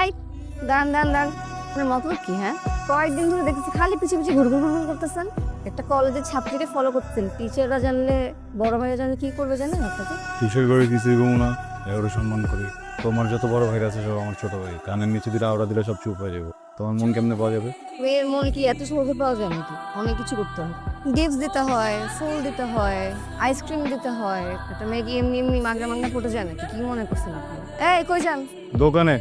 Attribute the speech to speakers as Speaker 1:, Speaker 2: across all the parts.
Speaker 1: এই দান দান দান আপনার মতলব কি হ্যাঁ? কয়েকদিন ধরে দেখতেছি খালি পিছিয়ে পিছিয়ে ঘুরঘুর ঘুরঘুর করতেছেন। একটা কলেজের ছাত্রীকে ফলো করতেছেন। টিচাররা জানলে বড় ভাইরা জানলে কি করবে জানেন আপনাকে?
Speaker 2: কিসের করে কিছুই গো না। এগুলো সম্মান করি। তোমার যত বড় ভাইরা আছে সব আমার ছোট ভাই। কানের নিচে দিলে আওড়া দিলে সব চুপ হয়ে যাব। তোমার মন কেমনে পাওয়া যাবে?
Speaker 1: মেয়ের মনে কি এত সহজে পাওয়া যায় নাকি? অনেক কিছু করতে হয়। গিফট দিতে হয় ফুল দিতে হয় আইসক্রিম দিতে হয়। একটা মেয়ে কি এমনি এমনি মাগনা মাগনা পড়ে যায় নাকি? কি মনে করছেন আপনি? এই কই যান?
Speaker 2: দোকানে।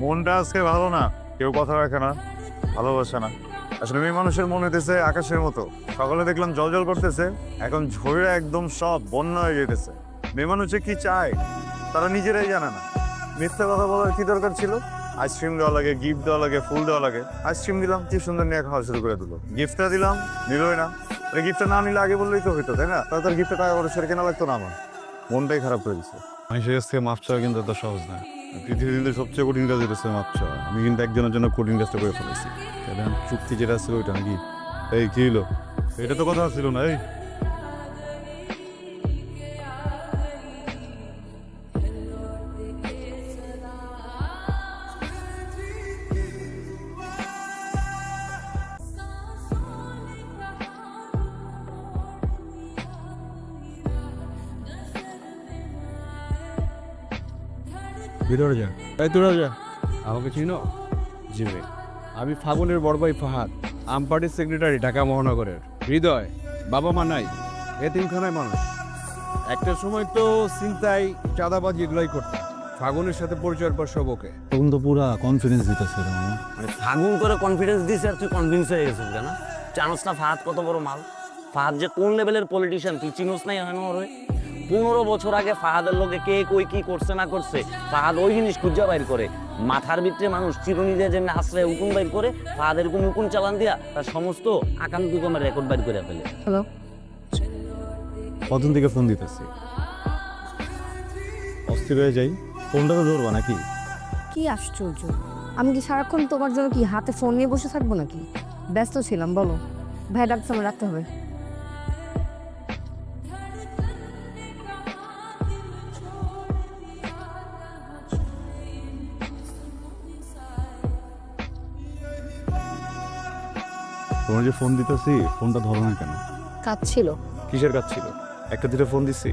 Speaker 2: মনটা আজকে ভালো না, কেউ কথা রাখে না, ভালোবাসে না। আসলে মেয়ে মানুষের মন হইতেছে আকাশের মতো। সকালে দেখলাম জল জল করতেছে, এখন ঝরে একদম সব বন্যা হয়ে যেতেছে মেয়ে মানুষে কি চায়, তারা নিজেরাই জানে না। মিথ্যা কথা বলার কি দরকার ছিল? আইসক্রিম দেওয়া লাগে, গিফট দেওয়া লাগে, ফুল দেওয়া লাগে। আইসক্রিম দিলাম, কি সুন্দর নিয়ে খাওয়া শুরু করে দিলো। গিফটটা দিলাম, নিলই না। গিফটটা না নিলে আগে বললেই তো হইতো, তাই না? তার গিফটটা টাকা করে সেরে কেনা লাগতো না আমার। মনটাই খারাপ করে দিচ্ছে মানুষের কাছ থেকে মাপ চাওয়া কিন্তু এত সহজ না পৃথিবীতে সবচেয়ে কঠিন কাজ এটা মাপ চাওয়া আমি কিন্তু একজনের জন্য কঠিন কাজটা করে ফেলেছি। এখন চুক্তি যেটা ছিল ওইটা নাকি? এই, কি হলো এটা তো কথা ছিল না, এই।
Speaker 3: ভিতরে যা। এই তোরা যা। আমাকে চিনো? জি ভাই আমি ফাগুনের বড় ভাই ফাহাদ আম পার্টির সেক্রেটারি ঢাকা মহানগরের। হৃদয় বাবা মা নাই এতিমখানায় মানুষ। একটা সময় তো চিন্তায় চাঁদাবাজি এগুলাই করতাম। ফাগুনের সাথে পরিচয়ের পর সব ওকে।
Speaker 2: তখন তো পুরা কনফিডেন্স দিতেছে
Speaker 4: মানে ফাগুন করে কনফিডেন্স দিছে আর তুই কনভিন্স হয়ে গেছিস জানা জানোস না ফাহাদ কত বড় মাল? ফাহাদ যে কোন লেভেলের পলিটিশিয়ান তুই চিনোস নাই হয় না ওরে পনেরো বছর আগে ফাহাদের লোকে কে কই কি করছে না করছে ফাহাদ ওই জিনিস খুঁজা বাইর করে। মাথার ভিতরে মানুষ চিরুনি দিয়ে যেমনি আশ্রয় উকুন বাইর করে ফাহাদের কোন উকুন চালান দিয়া তার সমস্ত আকান্ত কমের রেকর্ড বাইর করে ফেলে।
Speaker 1: হ্যালো
Speaker 2: কতদিন থেকে ফোন দিতেছি। অস্থির হয়ে যাই। ফোনটা তো ধরবা নাকি?
Speaker 1: কি আশ্চর্য। আমি কি সারাক্ষণ তোমার জন্য কি হাতে ফোন নিয়ে বসে থাকব নাকি? ব্যস্ত ছিলাম বলো। ভাই ডাক্তার আমার রাখতে হবে।
Speaker 2: তোমার যে ফোন দিতেছি ফোনটা ধরো না কেন?
Speaker 1: কাজ ছিল
Speaker 2: কিসের কাজ ছিল একটা দিনে ফোন দিছি।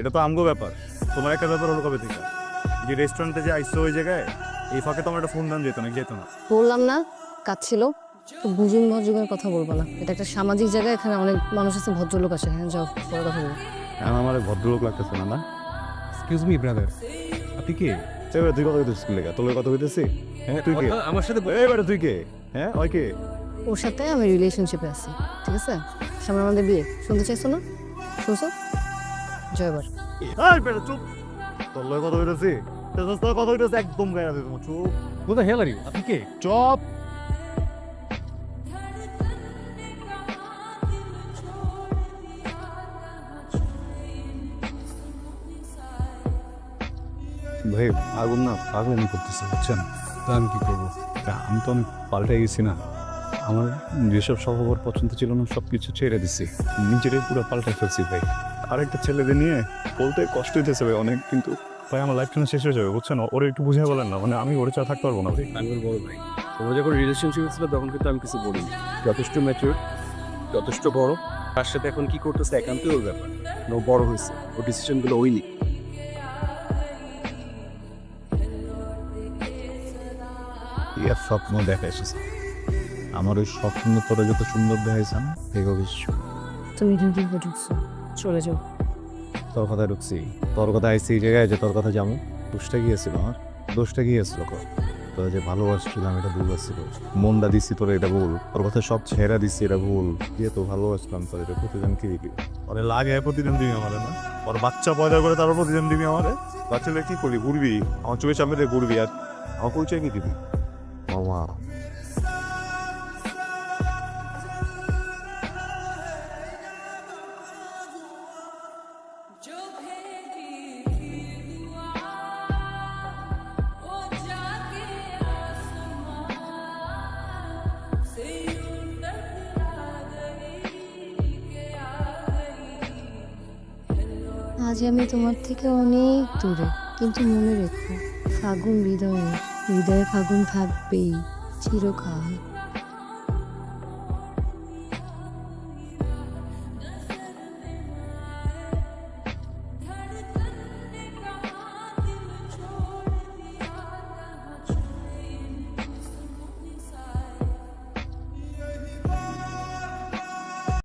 Speaker 2: এটা তো আমগো ব্যাপার। তোমার একটা ব্যাপার হলো কবে থেকে? যে রেস্টুরেন্টে যে আইসো ওই জায়গায় এই ফাঁকে তোমার একটা ফোন দান যেত না যেত না?
Speaker 1: বললাম না কাজ ছিল তো বুঝুন ভদ্রকের কথা বলব না। এটা একটা সামাজিক জায়গা এখানে অনেক মানুষ আছে ভদ্রলোক আছে। হ্যাঁ যাও পরে কথা বলব।
Speaker 2: এখন আমার ভদ্রলোক লাগতেছে না না?
Speaker 3: এক্সকিউজ মি ব্রাদার আপনি কে?
Speaker 2: তুই কথা হইতেছিস লেগা তোর কথা হইতেছি হ্যাঁ তুই কে?
Speaker 3: আমার সাথে
Speaker 2: এবারে তুই কে? হ্যাঁ ওই কে?
Speaker 1: ওর সাথে আমি রিলেশনশিপে আছি ঠিক আছে? সামনে আমাদের বিয়ে শুনতে চাইছো না? শুনছো? জয়বার।
Speaker 2: এই বেটা চুপ। তোর লগে কথা হইতেছি। তোর কথা হইতেছে একদম গায়ে আছে তোমার চুপ।
Speaker 3: কোথা হেল আর আপনি কে?
Speaker 2: চপ। ভাই আগুন না পাগলামি করতেছে বুঝছেন?
Speaker 3: তা আমি কি করব?
Speaker 2: তা আমি তো অনেক পাল্টে গেছি না। আমার যেসব স্বভাবর পছন্দ ছিল না সব কিছু ছেড়ে দিছি। নিজেরই পুরো পাল্টে ফেলছি ভাই। আরেকটা ছেলেদের নিয়ে বলতে কষ্ট হইতেছে ভাই অনেক কিন্তু ভাই আমার লাইফ শেষ হয়ে যাবে বুঝছেন? ওরে একটু বুঝিয়ে বলেন না মানে আমি ওরে চা থাকতে পারব না ভাই।
Speaker 3: আমি ওর বড় ভাই। তোমরা যখন রিলেশনশিপ ছিল তখন কিন্তু আমি কিছু বলিনি। যথেষ্ট ম্যাচিউর যথেষ্ট বড়। তার সাথে এখন কি করতেছে একান্তই ওর ব্যাপার। ও বড় হয়েছে ও ডিসিশনগুলো ওই নি
Speaker 2: ইয়ার স্বপ্ন দেখা এসেছে। আমার ওই স্বপ্ন তোরা যত সুন্দর দেখাইছেন দেখো বিশ্ব
Speaker 1: তুমি ডিউটি ঢুকছো চলে যাও।
Speaker 2: তোর কথা ঢুকছি তোর কথা আইসি এই জায়গায় যে তোর কথা যাব দোষটা গিয়েছিল আমার দোষটা গিয়েছিল কো তোরা যে ভালোবাসছিলাম এটা ভুল ছিল মনটা দিছি তোর এটা ভুল। তোর কথা সব ছেড়া দিছি এটা ভুল। দিয়ে তো ভালোবাসলাম তোর এটা প্রতিদিন কি দিবি? ওরে লাগে প্রতিদিন দিবি আমারে না? ওর বাচ্চা পয়দা করে তারপর প্রতিদিন দিবি আমারে? বাচ্চালে কি করবি ঘুরবি? আমার চোখের সামনে ঘুরবি আর আমার পরিচয় কি দিবি? মামা
Speaker 1: আজ আমি তোমার থেকে অনেক দূরে, কিন্তু মনে রেখো, ফাগুন হৃদয়ে হৃদয়ে ফাগুন থাকবেই, চিরকাল।